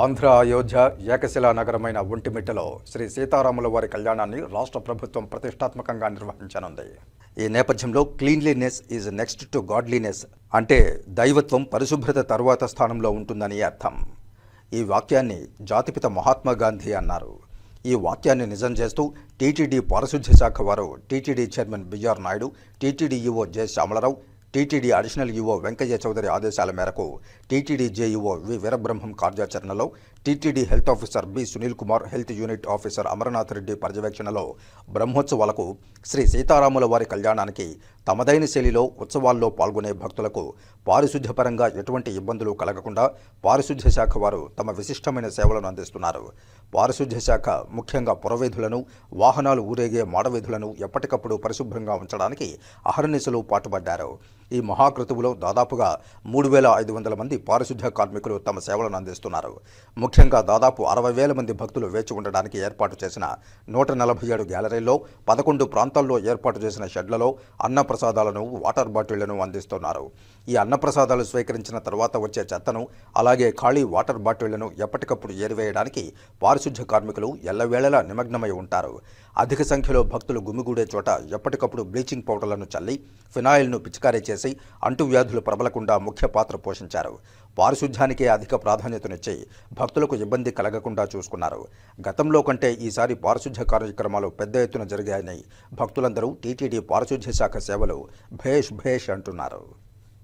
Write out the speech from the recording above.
ఆంధ్ర అయోధ్య ఏకశిలా నగరమైన ఒంటిమిట్టలో శ్రీ సీతారాముల వారి కళ్యాణాన్ని రాష్ట్ర ప్రభుత్వం ప్రతిష్టాత్మకంగా నిర్వహించనుంది. ఈ నేపథ్యంలో cleanliness is next to godliness అంటే దైవత్వం పరిశుభ్రత తరువాత స్థానంలో ఉంటుందని అర్థం. ఈ వాక్యాన్ని జాతిపిత మహాత్మా గాంధీ అన్నారు. ఈ వాక్యాన్ని నిజం చేస్తూ టీటీడీ పారిశుధ్య శాఖ వారు TTD chairman BR Naidu TTD EO J. Syamala Rao TTD additional EO Venkaiah Chowdary ఆదేశాల మేరకు టీటీడీ జేఈఓ వి వీరబ్రహ్మం కార్యాచరణలో TTD health officer B Sunil Kumar health unit officer Amarnath Reddy పర్యవేక్షణలో బ్రహ్మోత్సవాలకు శ్రీ సీతారాముల వారి కళ్యాణానికి తమదైన శైలిలో ఉత్సవాల్లో పాల్గొనే భక్తులకు పారిశుధ్యపరంగా ఎటువంటి ఇబ్బందులు కలగకుండా పారిశుధ్య శాఖ వారు తమ విశిష్టమైన సేవలను అందిస్తున్నారు. పారిశుధ్య శాఖ ముఖ్యంగా పురవేధులను వాహనాలు ఊరేగే మాడవీధులను ఎప్పటికప్పుడు పరిశుభ్రంగా ఉంచడానికి అహర్నిశలు పాటుపడ్డారు. ఈ మహాకృతువులో దాదాపుగా మూడు వేల ఐదు వందల మంది పారిశుద్ధ్య కార్మికులు తమ సేవలను అందిస్తున్నారు. ముఖ్యంగా దాదాపు అరవై వేల మంది భక్తులు వేచి ఉండడానికి ఏర్పాటు చేసిన నూట నలభై ఏడు గ్యాలరీల్లో పదకొండు ప్రాంతాల్లో ఏర్పాటు చేసిన షెడ్లలో అన్న ప్రసాదాలను వాటర్ బాటిళ్ళను అందిస్తున్నారు. ఈ అన్నప్రసాదాలు స్వీకరించిన తర్వాత వచ్చే చెత్తను అలాగే ఖాళీ వాటర్ బాటిళ్ళను ఎప్పటికప్పుడు ఏరివేయడానికి పారిశుధ్య కార్మికులు ఎల్లవేళలా నిమగ్నమై ఉంటారు. అధిక సంఖ్యలో భక్తులు గుమిగూడే చోట ఎప్పటికప్పుడు బ్లీచింగ్ పౌడర్లను చల్లి ఫినాయిల్ను పిచికారీ చేసి అంటువ్యాధులు ప్రబలకుండా ముఖ్య పాత్ర పోషించారు. పారిశుధ్యానికే అధిక ప్రాధాన్యతనిచ్చి భక్తులకు ఇబ్బంది కలగకుండా చూసుకున్నారు. గతంలో కంటే ఈసారి పారిశుధ్య కార్యక్రమాలు పెద్ద ఎత్తున జరిగాయని భక్తులందరూ టీటీడీ పారిశుధ్య శాఖ సేవలు భేష్ భేష్ అంటున్నారు.